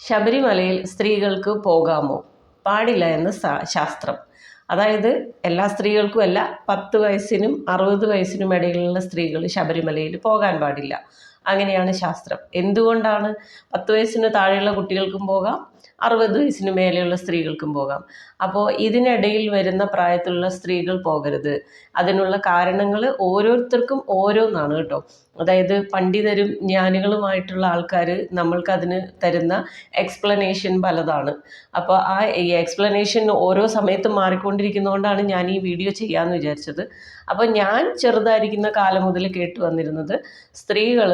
ശബരിമലയിൽ സ്ത്രീകൾക്ക് പോകാമോ? പാടില്ല എന്ന് ശാസ്ത്രം. അതായത് എല്ലാ സ്ത്രീകൾക്കും അല്ല പത്ത് വയസ്സിനും അറുപത് വയസ്സിനും ഇടയിലുള്ള സ്ത്രീകൾ ശബരിമലയിൽ പോകാൻ പാടില്ല. അങ്ങനെയാണ് ശാസ്ത്രം. എന്തുകൊണ്ടാണ് പത്ത് വയസ്സിന് താഴെയുള്ള കുട്ടികൾക്കും പോകാം അറുപത് വയസ്സിന് മേലെയുള്ള സ്ത്രീകൾക്കും പോകാം. അപ്പോൾ ഇതിനിടയിൽ വരുന്ന പ്രായത്തിലുള്ള സ്ത്രീകൾ പോകരുത്. അതിനുള്ള കാരണങ്ങൾ ഓരോരുത്തർക്കും ഓരോന്നാണ് കേട്ടോ. അതായത് പണ്ഡിതരും ജ്ഞാനികളുമായിട്ടുള്ള ആൾക്കാർ നമ്മൾക്കതിന് തരുന്ന എക്സ്പ്ലനേഷൻ പലതാണ്. അപ്പോൾ ആ എക്സ്പ്ലനേഷൻ ഓരോ സമയത്തും മാറിക്കൊണ്ടിരിക്കുന്നതുകൊണ്ടാണ് ഞാൻ ഈ വീഡിയോ ചെയ്യാമെന്ന് വിചാരിച്ചത്. അപ്പോൾ ഞാൻ ചെറുതായിരിക്കുന്ന കാലം മുതൽ കേട്ട് വന്നിരുന്നത് സ്ത്രീകൾ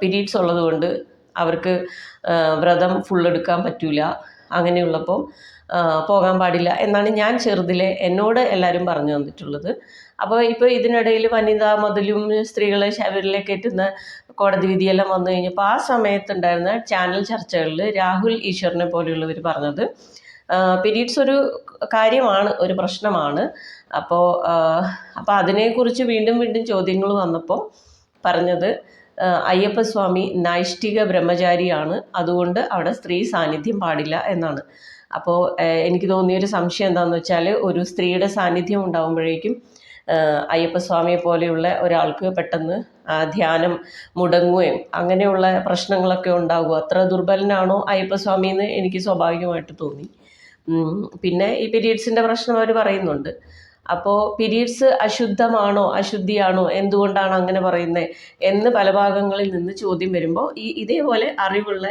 പീരീഡ്സ് ഉള്ളതുകൊണ്ട് അവർക്ക് വ്രതം ഫുൾ എടുക്കാൻ പറ്റില്ല അങ്ങനെയുള്ളപ്പോൾ പോകാൻ പാടില്ല എന്നാണ് ഞാൻ ചെറുതിലെ എന്നോട് എല്ലാവരും പറഞ്ഞു തന്നിട്ടുള്ളത്. അപ്പോൾ ഇപ്പോൾ ഇതിനിടയിൽ വനിതാ മതിലും സ്ത്രീകളെ ശബരിലേക്ക് എത്തുന്ന കോടതി വിധിയെല്ലാം വന്നു കഴിഞ്ഞപ്പോൾ ആ സമയത്തുണ്ടായിരുന്ന ചാനൽ ചർച്ചകളിൽ രാഹുൽ ഈശ്വറിനെ പോലെയുള്ളവർ പറഞ്ഞത് പീരീഡ്സ് ഒരു കാര്യമാണ് ഒരു പ്രശ്നമാണ്. അപ്പോൾ അപ്പോൾ അതിനെക്കുറിച്ച് വീണ്ടും വീണ്ടും ചോദ്യങ്ങൾ വന്നപ്പോൾ പറഞ്ഞത് അയ്യപ്പസ്വാമി നൈഷ്ഠിക ബ്രഹ്മചാരിയാണ്. അതുകൊണ്ട് അവിടെ സ്ത്രീ സാന്നിധ്യം പാടില്ല എന്നാണ്. അപ്പോൾ എനിക്ക് തോന്നിയൊരു സംശയം എന്താണെന്ന് വെച്ചാൽ ഒരു സ്ത്രീയുടെ സാന്നിധ്യം ഉണ്ടാകുമ്പോഴേക്കും അയ്യപ്പസ്വാമിയെ പോലെയുള്ള ഒരാൾക്ക് പെട്ടെന്ന് ധ്യാനം മുടങ്ങുകയും അങ്ങനെയുള്ള പ്രശ്നങ്ങളൊക്കെ ഉണ്ടാകും. അത്ര ദുർബലനാണോ അയ്യപ്പസ്വാമി എന്ന് എനിക്ക് സ്വാഭാവികമായിട്ട് തോന്നി. പിന്നെ ഈ പീരീഡ്സിന്റെ പ്രശ്നം അവർ പറയുന്നുണ്ട്. അപ്പോൾ പിരീഡ്സ് അശുദ്ധമാണോ അശുദ്ധിയാണോ എന്തുകൊണ്ടാണ് അങ്ങനെ പറയുന്നത് എന്ന് പല ഭാഗങ്ങളിൽ നിന്ന് ചോദ്യം വരുമ്പോൾ ഈ ഇതേപോലെ അറിവുള്ള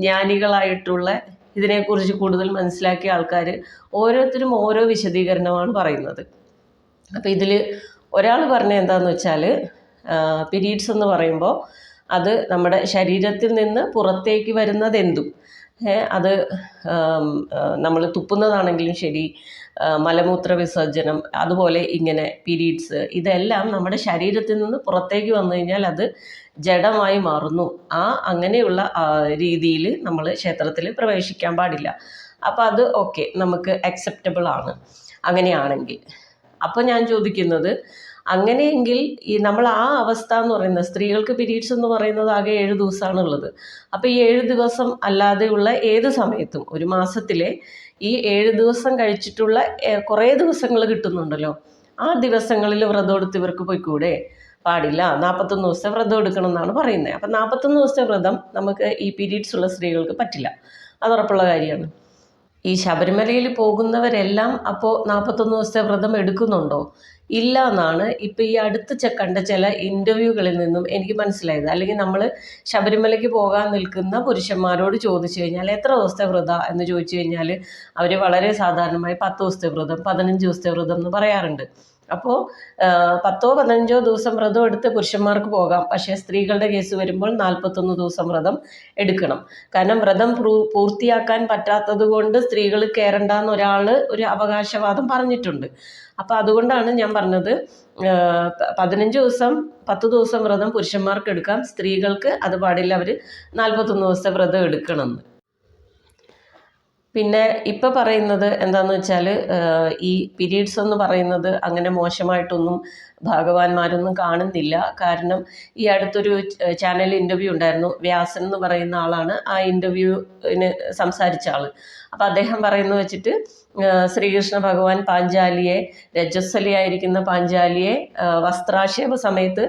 ജ്ഞാനികളായിട്ടുള്ള ഇതിനെക്കുറിച്ച് കൂടുതൽ മനസ്സിലാക്കിയ ആൾക്കാർ ഓരോരുത്തരും ഓരോ വിശദീകരണമാണ് പറയുന്നത്. അപ്പോൾ ഇതിൽ ഒരാൾ പറഞ്ഞ എന്താണെന്ന് വെച്ചാൽ പിരീഡ്സ് എന്ന് പറയുമ്പോൾ അത് നമ്മുടെ ശരീരത്തിൽ നിന്ന് പുറത്തേക്ക് വരുന്നത് എന്തും ഏ, അത് നമ്മൾ തുപ്പുന്നതാണെങ്കിലും ശരി മലമൂത്ര വിസർജനം അതുപോലെ ഇങ്ങനെ പീരീഡ്സ് ഇതെല്ലാം നമ്മുടെ ശരീരത്തിൽ നിന്ന് പുറത്തേക്ക് വന്നു കഴിഞ്ഞാൽ അത് ജഡമായി മാറുന്നു. ആ അങ്ങനെയുള്ള രീതിയിൽ നമ്മൾ ക്ഷേത്രത്തിൽ പ്രവേശിക്കാൻ പാടില്ല. അപ്പോൾ അത് ഓക്കെ നമുക്ക് അക്സെപ്റ്റബിൾ ആണ്. അങ്ങനെയാണെങ്കിൽ. അപ്പോൾ ഞാൻ ചോദിക്കുന്നത് അങ്ങനെയെങ്കിൽ ഈ നമ്മൾ ആ അവസ്ഥ എന്ന് പറയുന്നത് സ്ത്രീകൾക്ക് പീരീഡ്സ് എന്ന് പറയുന്നത് ആകെ ഏഴ് ദിവസമാണുള്ളത്. അപ്പോൾ ഈ ഏഴ് ദിവസം അല്ലാതെയുള്ള ഏത് സമയത്തും ഒരു മാസത്തിലെ ഈ ഏഴ് ദിവസം കഴിച്ചിട്ടുള്ള കുറേ ദിവസങ്ങൾ കിട്ടുന്നുണ്ടല്ലോ. ആ ദിവസങ്ങളിൽ വ്രതം എടുത്ത് ഇവർക്ക് പോയിക്കൂടെ? പാടില്ല. നാൽപ്പത്തൊന്ന് ദിവസത്തെ വ്രതം എടുക്കണം എന്നാണ് പറയുന്നത്. അപ്പം നാൽപ്പത്തൊന്ന് ദിവസത്തെ വ്രതം നമുക്ക് ഈ പീരീഡ്സ് ഉള്ള സ്ത്രീകൾക്ക് പറ്റില്ല. അത് ഉറപ്പുള്ള കാര്യമാണ്. ഈ ശബരിമലയിൽ പോകുന്നവരെല്ലാം അപ്പോൾ നാൽപ്പത്തൊന്ന് ദിവസത്തെ വ്രതം എടുക്കുന്നുണ്ടോ? ഇല്ല എന്നാണ് ഇപ്പോൾ ഈ അടുത്ത് കണ്ട ചില ഇന്റർവ്യൂകളിൽ നിന്നും എനിക്ക് മനസ്സിലായത്. അല്ലെങ്കിൽ നമ്മൾ ശബരിമലയ്ക്ക് പോകാൻ നിൽക്കുന്ന പുരുഷന്മാരോട് ചോദിച്ചു കഴിഞ്ഞാൽ എത്ര ദിവസത്തെ വ്രതം എന്ന് ചോദിച്ചു കഴിഞ്ഞാൽ അവർ വളരെ സാധാരണമായി പത്ത് ദിവസത്തെ വ്രതം പതിനഞ്ച് ദിവസത്തെ വ്രതം എന്ന് പറയാറുണ്ട്. അപ്പോൾ പത്തോ പതിനഞ്ചോ ദിവസം വ്രതം എടുത്ത് പുരുഷന്മാർക്ക് പോകാം. പക്ഷേ സ്ത്രീകളുടെ കേസ് വരുമ്പോൾ നാൽപ്പത്തൊന്ന് ദിവസം വ്രതം എടുക്കണം. കാരണം വ്രതം പൂർത്തിയാക്കാൻ പറ്റാത്തത് കൊണ്ട് സ്ത്രീകൾ കയറണ്ടെന്ന് ഒരാൾ ഒരു അവകാശവാദം പറഞ്ഞിട്ടുണ്ട്. അപ്പോൾ അതുകൊണ്ടാണ് ഞാൻ പറഞ്ഞത് പതിനഞ്ച് ദിവസം പത്ത് ദിവസം വ്രതം പുരുഷന്മാർക്ക് എടുക്കാം. സ്ത്രീകൾക്ക് അത് പാടില്ല. അവർ നാൽപ്പത്തൊന്ന് ദിവസത്തെ വ്രതം എടുക്കണം പിന്നെ ഇപ്പം പറയുന്നത് എന്താണെന്ന് വെച്ചാൽ ഈ പീരീഡ്സ് എന്ന് പറയുന്നത് അങ്ങനെ മോശമായിട്ടൊന്നും ഭഗവാന്മാരൊന്നും കാണുന്നില്ല. കാരണം ഈ അടുത്തൊരു ചാനൽ ഇന്റർവ്യൂ ഉണ്ടായിരുന്നു. വ്യാസൻ എന്ന് പറയുന്ന ആളാണ് ആ ഇന്റർവ്യൂവിന് സംസാരിച്ച ആൾ അപ്പോൾ അദ്ദേഹം പറയുന്നത് വെച്ചിട്ട് ശ്രീകൃഷ്ണ ഭഗവാൻ പാഞ്ചാലിയെ രജസ്വലിയായിരിക്കുന്ന പാഞ്ചാലിയെ വസ്ത്രാക്ഷേപ സമയത്ത്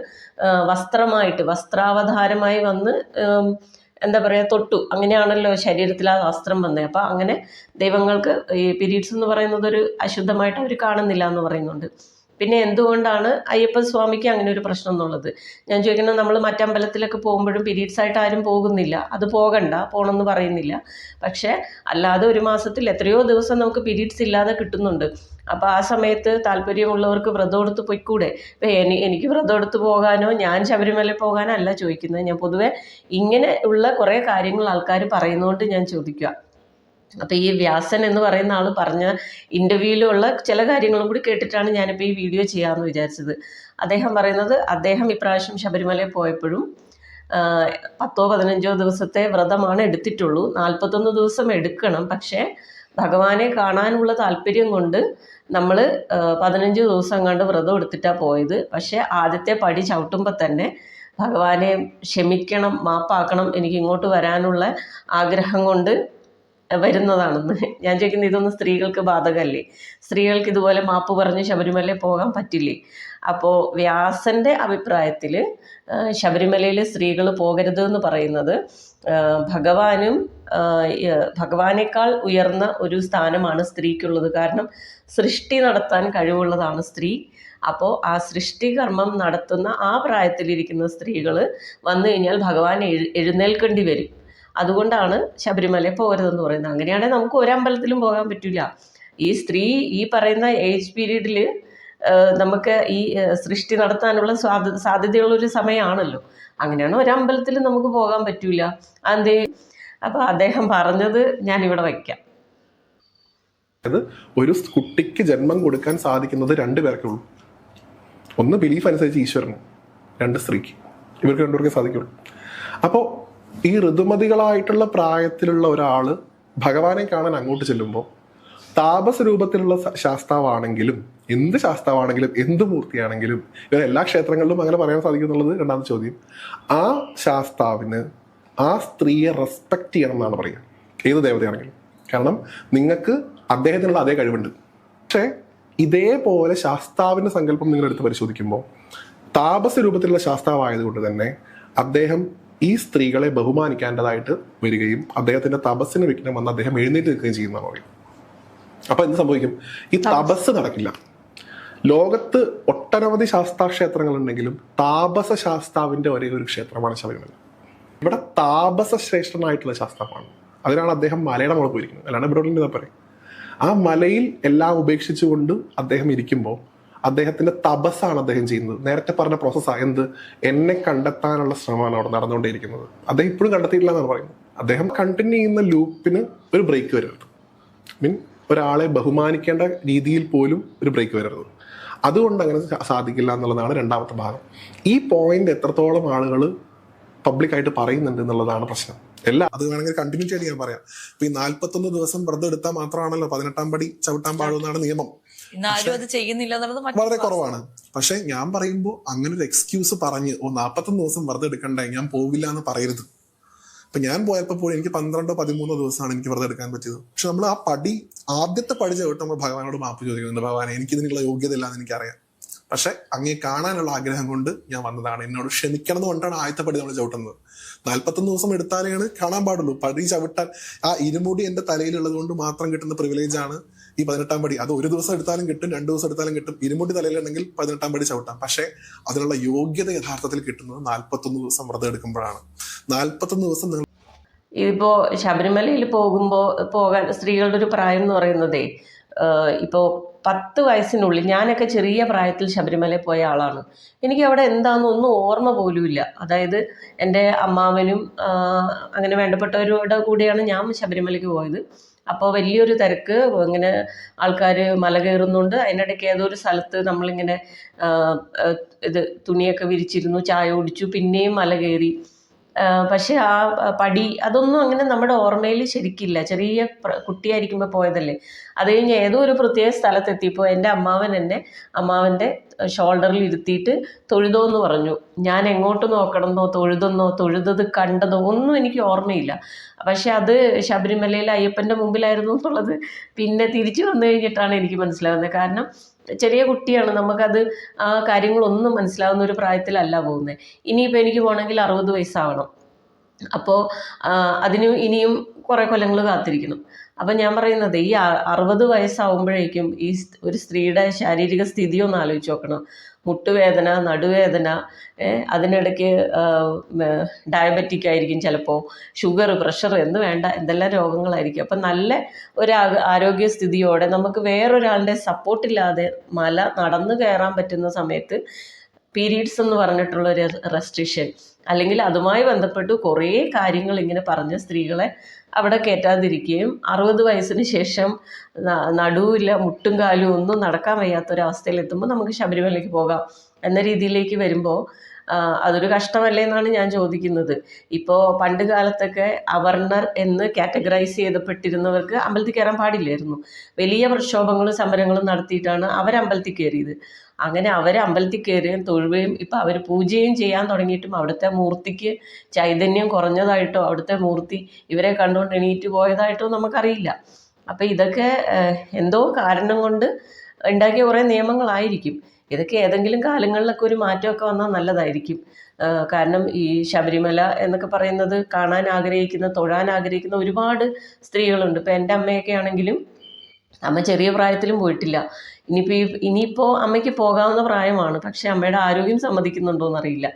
വസ്ത്രമായിട്ട് വസ്ത്രാവതാരമായി വന്ന് എന്താ പറയുക തൊട്ടു. അങ്ങനെയാണല്ലോ ശരീരത്തിൽ ആ വസ്ത്രം വന്നത്. അപ്പോൾ അങ്ങനെ ദൈവങ്ങൾക്ക് ഈ പീരീഡ്സ് എന്ന് പറയുന്നത് ഒരു അശുദ്ധമായിട്ട് അവർ കാണുന്നില്ല എന്ന് പറയുന്നുണ്ട്. പിന്നെ എന്തുകൊണ്ടാണ് അയ്യപ്പ സ്വാമിക്ക് അങ്ങനെ ഒരു പ്രശ്നം എന്നുള്ളത്? ഞാൻ ചോദിക്കുന്നത് നമ്മൾ മറ്റമ്പലത്തിലൊക്കെ പോകുമ്പോഴും പീരീഡ്സ് ആയിട്ട് ആരും പോകുന്നില്ല. അത് പോകണ്ട പോകണമെന്ന് പറയുന്നില്ല. പക്ഷേ അല്ലാതെ ഒരു മാസത്തിൽ എത്രയോ ദിവസം നമുക്ക് പീരീഡ്സ് ഇല്ലാതെ കിട്ടുന്നുണ്ട്. അപ്പോൾ ആ സമയത്ത് താല്പര്യമുള്ളവർക്ക് വ്രതം എടുത്ത് പൊയ്ക്കൂടെ? ഇപ്പം എനി എനിക്ക് വ്രതം എടുത്ത് പോകാനോ ഞാൻ ശബരിമല പോകാനോ അല്ല ചോദിക്കുന്നത്. ഞാൻ പൊതുവേ ഇങ്ങനെ ഉള്ള കുറേ കാര്യങ്ങൾ ആൾക്കാർ പറയുന്നതുകൊണ്ട് ഞാൻ ചോദിക്കുക അപ്പോൾ ഈ വ്യാസൻ എന്ന് പറയുന്ന ആൾ പറഞ്ഞ ഇന്റർവ്യൂവിലുള്ള ചില കാര്യങ്ങളും കൂടി കേട്ടിട്ടാണ് ഞാനിപ്പോൾ ഈ വീഡിയോ ചെയ്യാമെന്ന് വിചാരിച്ചത്. അദ്ദേഹം പറയുന്നത് അദ്ദേഹം ഇപ്രാവശ്യം ശബരിമലയിൽ പോയപ്പോഴും പത്തോ പതിനഞ്ചോ ദിവസത്തെ വ്രതമാണ് എടുത്തിട്ടുള്ളൂ. നാൽപ്പത്തൊന്ന് ദിവസം എടുക്കണം. പക്ഷേ ഭഗവാനെ കാണാനുള്ള താല്പര്യം കൊണ്ട് നമ്മൾ പതിനഞ്ച് ദിവസം കണ്ട് വ്രതം എടുത്തിട്ടാണ് പോയത്. പക്ഷേ ആദ്യത്തെ പടി ചവിട്ടുമ്പോൾ തന്നെ ഭഗവാനെ ക്ഷമിക്കണം മാപ്പാക്കണം എനിക്ക് ഇങ്ങോട്ട് വരാനുള്ള ആഗ്രഹം കൊണ്ട് വരുന്നതാണെന്ന്. ഞാൻ ചോദിക്കുന്നത് ഇതൊന്നും സ്ത്രീകൾക്ക് ബാധകമല്ലേ സ്ത്രീകൾക്ക് ഇതുപോലെ മാപ്പ് പറഞ്ഞ് ശബരിമലയിൽ പോകാൻ പറ്റില്ലേ? അപ്പോൾ വ്യാസന്റെ അഭിപ്രായത്തിൽ ശബരിമലയിൽ സ്ത്രീകൾ പോകരുത് എന്ന് പറയുന്നത് ഭഗവാനും ഭഗവാനേക്കാൾ ഉയർന്ന ഒരു സ്ഥാനമാണ് സ്ത്രീക്കുള്ളത്. കാരണം സൃഷ്ടി നടത്താൻ കഴിവുള്ളതാണ് സ്ത്രീ. അപ്പോൾ ആ സൃഷ്ടികർമ്മം നടത്തുന്ന ആ പ്രായത്തിലിരിക്കുന്ന സ്ത്രീകൾ വന്നു കഴിഞ്ഞാൽ ഭഗവാൻ എഴു എഴുന്നേൽക്കേണ്ടി വരും. അതുകൊണ്ടാണ് ശബരിമലയിൽ പോകരുതെന്ന് പറയുന്നത്. അങ്ങനെയാണെങ്കിൽ നമുക്ക് ഒരമ്പലത്തിലും പോകാൻ പറ്റില്ല ഈ സ്ത്രീ ഈ പറയുന്ന ഏജ് പീരീഡിൽ നമുക്ക് ഈ സൃഷ്ടി നടത്താനുള്ള സാധ്യത സാധ്യതയുള്ളൊരു സമയമാണല്ലോ. അങ്ങനെയാണ് ഒരമ്പലത്തിൽ നമുക്ക് പോകാൻ പറ്റില്ല അതേ അപ്പോൾ അദ്ദേഹം പറഞ്ഞത് ഞാനിവിടെ വയ്ക്കാം. അത് ഒരു കുട്ടിക്ക് ജന്മം കൊടുക്കാൻ സാധിക്കുന്നത് രണ്ടു പേർക്കേ ഉള്ളൂ. ഒന്ന് ബിലീഫ് അനുസരിച്ച് ഈശ്വരനും രണ്ട് സ്ത്രീക്ക്. ഇവർക്ക് രണ്ടുപേർക്കേ സാധിക്കുള്ളൂ. അപ്പോൾ ഈ ഋതുമതികളായിട്ടുള്ള പ്രായത്തിലുള്ള ഒരാൾ ഭഗവാനെ കാണാൻ അങ്ങോട്ട് ചെല്ലുമ്പോൾ താപസ രൂപത്തിലുള്ള ശാസ്താവാണെങ്കിലും എന്ത് ശാസ്താവാണെങ്കിലും എന്ത് മൂർത്തിയാണെങ്കിലും ഇവർ എല്ലാ ക്ഷേത്രങ്ങളിലും അങ്ങനെ പറയാൻ സാധിക്കും എന്നുള്ളത് രണ്ടാമത്തെ ചോദ്യം. ആ ശാസ്താവിന് ആ സ്ത്രീയെ റെസ്പെക്ട് ചെയ്യണം എന്നാണ് പറയുക. ഏത് ദേവതയാണെങ്കിലും. കാരണം നിങ്ങൾക്ക് അദ്ദേഹത്തിനുള്ള അതേ കഴിവുണ്ട്. പക്ഷേ ഇതേപോലെ ശാസ്താവിന്റെ സങ്കല്പം നിങ്ങൾ എടുത്ത് പരിശോധിക്കുമ്പോൾ താപസ രൂപത്തിലുള്ള ശാസ്താവായതുകൊണ്ട് തന്നെ അദ്ദേഹം ഈ സ്ത്രീകളെ ബഹുമാനിക്കേണ്ടതായിട്ട് വരികയും അദ്ദേഹത്തിന്റെ തപസ്സിന് വിഘ്നം വന്ന് അദ്ദേഹം എഴുന്നേറ്റ് നിൽക്കുകയും ചെയ്യുന്നതാണ് പറയും അപ്പൊ എന്ത് സംഭവിക്കും? ഈ തപസ്. നടക്കില്ല. ലോകത്ത് ഒട്ടനവധി ശാസ്ത്രാക്ഷേത്രങ്ങൾ ഉണ്ടെങ്കിലും താപസ ശാസ്താവിന്റെ ഒരേ ഒരു ക്ഷേത്രമാണ് ശബരിമല. ഇവിടെ താപസ ശ്രേഷ്ഠനായിട്ടുള്ള ശാസ്താവാണ്. അതിനാണ് അദ്ദേഹം മലയുടെ മുകളിൽ പോയിരിക്കുന്നത്. അല്ലാണ്ട് ഇവിടെ പറയും. ആ മലയിൽ എല്ലാം ഉപേക്ഷിച്ചുകൊണ്ട് അദ്ദേഹം ഇരിക്കുമ്പോൾ അദ്ദേഹത്തിന്റെ തപസ്സാണ് അദ്ദേഹം ചെയ്യുന്നത്. നേരത്തെ പറഞ്ഞ പ്രോസസ്സാണ് എന്ത്? എന്നെ കണ്ടെത്താനുള്ള ശ്രമമാണ് അവിടെ നടന്നുകൊണ്ടിരിക്കുന്നത് അദ്ദേഹം ഇപ്പോഴും കണ്ടെത്തിയിട്ടില്ല എന്നാണ് പറയുന്നത്. അദ്ദേഹം കണ്ടിന്യൂ ചെയ്യുന്ന ലൂപ്പിന് ഒരു ബ്രേക്ക് വരരുത്. മീൻ ഒരാളെ ബഹുമാനിക്കേണ്ട രീതിയിൽ പോലും ഒരു ബ്രേക്ക് വരരുത്. അതുകൊണ്ട് അങ്ങനെ സാധിക്കില്ല എന്നുള്ളതാണ് രണ്ടാമത്തെ ഭാഗം. ഈ പോയിന്റ് എത്രത്തോളം ആളുകൾ പബ്ലിക്കായിട്ട് പറയുന്നുണ്ട് എന്നുള്ളതാണ് പ്രശ്നം. എല്ലാ അത് വേണമെങ്കിൽ കണ്ടിന്യൂ ചെയ്യാൻ ഞാൻ പറയാം. ഇപ്പൊ ഈ നാല്പത്തൊന്ന് ദിവസം വ്രതം എടുത്താൽ മാത്രമാണല്ലോ പതിനെട്ടാം പടി ചവിട്ടാൻ പാടുമെന്നാണ് നിയമം. ആരും അത് ചെയ്യുന്നില്ല എന്നുള്ളത് വളരെ കുറവാണ്. പക്ഷെ ഞാൻ പറയുമ്പോൾ അങ്ങനെ ഒരു എക്സ്ക്യൂസ് പറഞ്ഞ് ഓ നാൽപ്പത്തൊന്ന് ദിവസം വെറുതെ എടുക്കണ്ടേ ഞാൻ പോകില്ല എന്ന് പറയരുത്. ഇപ്പൊ ഞാൻ പോയപ്പോൾ പോയി എനിക്ക് പന്ത്രണ്ടോ പതിമൂന്നോ ദിവസമാണ് എനിക്ക് വെറുതെ എടുക്കാൻ പറ്റിയത്. പക്ഷെ നമ്മൾ ആ പടി ആദ്യത്തെ പടി ചേട്ട് നമ്മൾ ഭഗവാനോട് മാപ്പ് ചോദിക്കുന്നുണ്ട് ഭഗവാനെ എനിക്ക് ഇതിനുള്ള യോഗ്യത ഇല്ലാന്ന് എനിക്ക് എനിക്കറിയാം. പക്ഷെ അങ്ങേ കാണാനുള്ള ആഗ്രഹം കൊണ്ട് ഞാൻ വന്നതാണ്. എന്നോട് ക്ഷണിക്കണം എന്ന് കൊണ്ടാണ് ആദ്യത്തെ പടി നമ്മൾ ചവിട്ടുന്നത്. നാൽപ്പത്തൊന്ന് ദിവസം എടുത്താലാണ് കാണാൻ പാടുള്ളൂ. പടി ചവിട്ടാൻ ആ ഇരുമുടി എന്റെ തലയിലുള്ളത് കൊണ്ട് മാത്രം കിട്ടുന്ന പ്രിവിലേജ് ആണ്. ഈ പതിനെട്ടാം പടി അത് ഒരു ദിവസം എടുത്താലും കിട്ടും രണ്ടു ദിവസം എടുത്താലും കിട്ടും. ഇരുമുടി തലയിലുണ്ടെങ്കിൽ പതിനെട്ടാം പടി ചവിട്ടാം. പക്ഷേ അതിനുള്ള യോഗ്യത യഥാർത്ഥത്തിൽ കിട്ടുന്നത് നാൽപ്പത്തൊന്ന് ദിവസം വ്രതം എടുക്കുമ്പോഴാണ്. നാൽപ്പത്തൊന്ന് ദിവസം നിങ്ങൾ ഇതിപ്പോ ശബരിമലയിൽ പോകുമ്പോൾ പോകാൻ സ്ത്രീകളുടെ ഒരു പ്രായം എന്ന് പറയുന്നതേ ഇപ്പോൾ പത്ത് വയസ്സിനുള്ളിൽ ഞാനൊക്കെ ചെറിയ പ്രായത്തിൽ ശബരിമല പോയ ആളാണ്. എനിക്ക് അവിടെ എന്താണെന്ന് ഒന്നും ഓർമ്മ പോലുമില്ല അതായത് എന്റെ അമ്മാവനും അങ്ങനെ വേണ്ടപ്പെട്ടവരുടെ കൂടെയാണ് ഞാൻ ശബരിമലയ്ക്ക് പോയത്. അപ്പോൾ വലിയൊരു തിരക്ക് ഇങ്ങനെ ആൾക്കാർ മല കയറുന്നുണ്ട്. അതിനിടയ്ക്ക് ഏതോ ഒരു സ്ഥലത്ത് നമ്മളിങ്ങനെ ഇത് തുണിയൊക്കെ വിരിച്ചിരുന്നു ചായ കുടിച്ചു പിന്നെയും മല കയറി. പക്ഷെ ആ പടി അതൊന്നും അങ്ങനെ നമ്മുടെ ഓർമ്മയിൽ ശരിക്കില്ല. ചെറിയ കുട്ടിയായിരിക്കുമ്പോൾ പോയതല്ലേ. അത് കഴിഞ്ഞ് ഏതോ ഒരു പ്രത്യേക സ്ഥലത്തെത്തിയപ്പോൾ എന്റെ അമ്മാവൻ എന്നെ അമ്മാവന്റെ ഷോൾഡറിൽ ഇരുത്തിയിട്ട് തൊഴുതോ എന്ന് പറഞ്ഞു. ഞാൻ എങ്ങോട്ട് നോക്കണമെന്നോ തൊഴുതെന്നോ തൊഴുതത് കണ്ടതോ ഒന്നും എനിക്ക് ഓർമ്മയില്ല. പക്ഷെ അത് ശബരിമലയിൽ അയ്യപ്പന്റെ മുമ്പിലായിരുന്നു എന്നുള്ളത് പിന്നെ തിരിച്ചു വന്നു കഴിഞ്ഞിട്ടാണ് എനിക്ക് മനസ്സിലാവുന്നത്. കാരണം ചെറിയ കുട്ടിയാണ്. നമുക്കത് ആ കാര്യങ്ങളൊന്നും മനസ്സിലാവുന്ന ഒരു പ്രായത്തിലല്ല പോകുന്നത്. ഇനിയിപ്പോൾ എനിക്ക് പോകണമെങ്കിൽ അറുപത് വയസ്സാവണം. അപ്പോൾ അതിന് ഇനിയും കുറേ കൊല്ലങ്ങൾ കാത്തിരിക്കണം. അപ്പം ഞാൻ പറയുന്നത് ഈ അറുപത് വയസ്സാവുമ്പോഴേക്കും ഈ ഒരു സ്ത്രീയുടെ ശാരീരിക സ്ഥിതി ഒന്ന് ആലോചിച്ച് നോക്കണം. മുട്ടുവേദന നടുവേദന അതിനിടയ്ക്ക് ഡയബറ്റിക് ആയിരിക്കും ചിലപ്പോൾ ഷുഗർ പ്രഷർ എന്ന് വേണ്ട എന്തെല്ലാം രോഗങ്ങളായിരിക്കും. അപ്പം നല്ല ഒരു ആരോഗ്യസ്ഥിതിയോടെ നമുക്ക് വേറൊരാളുടെ സപ്പോർട്ടില്ലാതെ മല നടന്നു കയറാൻ പറ്റുന്ന സമയത്ത് പീരീഡ്സ് എന്ന് പറഞ്ഞിട്ടുള്ള ഒരു റെസ്ട്രിക്ഷൻ അല്ലെങ്കിൽ അതുമായി ബന്ധപ്പെട്ട് കുറേ കാര്യങ്ങൾ ഇങ്ങനെ പറഞ്ഞ സ്ത്രീകളെ അവിടെ കയറ്റാതിരിക്കുകയും അറുപത് വയസ്സിന് ശേഷം നടുവില്ല മുട്ടും കാലും ഒന്നും നടക്കാൻ വയ്യാത്തൊരവസ്ഥയിലെത്തുമ്പോൾ നമുക്ക് ശബരിമലയ്ക്ക് പോകാം എന്ന രീതിയിലേക്ക് വരുമ്പോൾ അതൊരു കഷ്ടമല്ലേ എന്നാണ് ഞാൻ ചോദിക്കുന്നത്. ഇപ്പോൾ പണ്ട് കാലത്തൊക്കെ അവർണർ എന്ന് കാറ്റഗറൈസ് ചെയ്തപ്പെട്ടിരുന്നവർക്ക് അമ്പലത്തിൽ കയറാൻ പാടില്ലായിരുന്നു. വലിയ പ്രക്ഷോഭങ്ങളും സമരങ്ങളും നടത്തിയിട്ടാണ് അവർ അമ്പലത്തിൽ കയറിയത്. അങ്ങനെ അവർ അമ്പലത്തിൽ കയറുകയും തൊഴുകയും ഇപ്പം അവർ പൂജയും ചെയ്യാൻ തുടങ്ങിയിട്ടും അവിടുത്തെ മൂർത്തിക്ക് ചൈതന്യം കുറഞ്ഞതായിട്ടോ അവിടുത്തെ മൂർത്തി ഇവരെ കണ്ടുകൊണ്ട് എണീറ്റ് പോയതായിട്ടോ നമുക്കറിയില്ല. അപ്പം ഇതൊക്കെ എന്തോ കാരണം കൊണ്ട് ഉണ്ടാക്കിയ കുറേ നിയമങ്ങളായിരിക്കും. ഇതൊക്കെ ഏതെങ്കിലും കാലങ്ങളിലൊക്കെ ഒരു മാറ്റമൊക്കെ വന്നാൽ നല്ലതായിരിക്കും. കാരണം ഈ ശബരിമല എന്നൊക്കെ പറയുന്നത് കാണാൻ ആഗ്രഹിക്കുന്ന തൊഴാൻ ആഗ്രഹിക്കുന്ന ഒരുപാട് സ്ത്രീകളുണ്ട്. ഇപ്പം എന്റെ അമ്മയൊക്കെ ആണെങ്കിലും അമ്മ ചെറിയ പ്രായത്തിലും പോയിട്ടില്ല. ഇനിയിപ്പോൾ ഈ ഇനിയിപ്പോൾ അമ്മയ്ക്ക് പോകാവുന്ന പ്രായമാണ്. പക്ഷേ അമ്മയുടെ ആരോഗ്യം സമ്മതിക്കുന്നുണ്ടോ എന്നറിയില്ല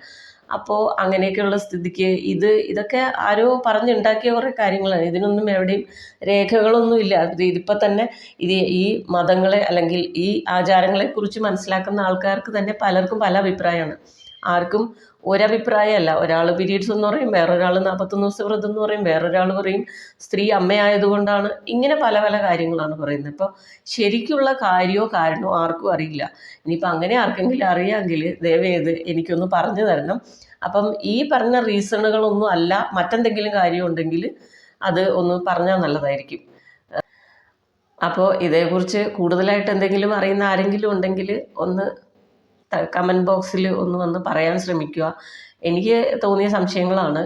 അപ്പോൾ അങ്ങനെയൊക്കെയുള്ള സ്ഥിതിക്ക് ഇത് ഇതൊക്കെ ആരോ പറഞ്ഞുണ്ടാക്കിയ കുറേ കാര്യങ്ങളാണ്. ഇതിനൊന്നും എവിടെയും രേഖകളൊന്നും ഇല്ല. ഇത് ഇതിപ്പോൾ തന്നെ ഇത് ഈ മതങ്ങളെ അല്ലെങ്കിൽ ഈ ആചാരങ്ങളെ കുറിച്ച് മനസ്സിലാക്കുന്ന ആൾക്കാർക്ക് തന്നെ പലർക്കും പല അഭിപ്രായമാണ്. ആർക്കും ഒരഭിപ്രായമല്ല. ഒരാൾ പീരീഡ്സ് എന്ന് പറയും വേറൊരാൾ നാൽപ്പത്തൊന്ന് ദിവസം വ്രതം എന്ന് പറയും വേറൊരാൾ പറയും സ്ത്രീ അമ്മയായതുകൊണ്ടാണ് ഇങ്ങനെ പല പല കാര്യങ്ങളാണ് പറയുന്നത്. ഇപ്പോൾ ശരിക്കുള്ള കാര്യമോ കാരണമോ ആർക്കും അറിയില്ല. ഇനിയിപ്പോൾ അങ്ങനെ ആർക്കെങ്കിലും അറിയാമെങ്കിൽ ദയവേത് എനിക്കൊന്ന് പറഞ്ഞു തരണം. അപ്പം ഈ പറഞ്ഞ റീസണുകളൊന്നും അല്ല. മറ്റെന്തെങ്കിലും കാര്യമുണ്ടെങ്കിൽ അത് ഒന്ന് പറഞ്ഞാൽ നല്ലതായിരിക്കും. അപ്പോൾ ഇതേക്കുറിച്ച് കൂടുതലായിട്ട് എന്തെങ്കിലും അറിയുന്ന ആരെങ്കിലും ഉണ്ടെങ്കിൽ ഒന്ന് കമന്റ് ബോക്സിൽ ഒന്ന് വന്ന് പറയാൻ ശ്രമിക്കുക. എനിക്ക് തോന്നിയ സംശയങ്ങളാണ്.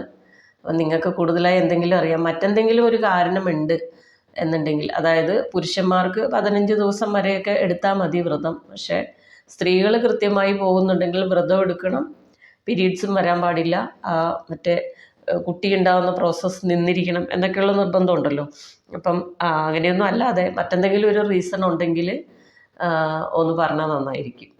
അപ്പം നിങ്ങൾക്ക് കൂടുതലായി എന്തെങ്കിലും അറിയാം. മറ്റെന്തെങ്കിലും ഒരു കാരണമുണ്ട് എന്നുണ്ടെങ്കിൽ അതായത് പുരുഷന്മാർക്ക് പതിനഞ്ച് ദിവസം വരെയൊക്കെ എടുത്താൽ മതി വ്രതം. പക്ഷേ സ്ത്രീകൾ കൃത്യമായി പോകുന്നുണ്ടെങ്കിൽ വ്രതം എടുക്കണം. പീരീഡ്സും വരാൻ പാടില്ല. മറ്റേ കുട്ടി ഉണ്ടാകുന്ന പ്രോസസ്സ് നിന്നിരിക്കണം എന്നൊക്കെയുള്ള നിർബന്ധമുണ്ടല്ലോ. അപ്പം അങ്ങനെയൊന്നും അല്ലാതെ മറ്റെന്തെങ്കിലും ഒരു റീസൺ ഉണ്ടെങ്കിൽ ഒന്ന് പറഞ്ഞാൽ നന്നായിരിക്കും.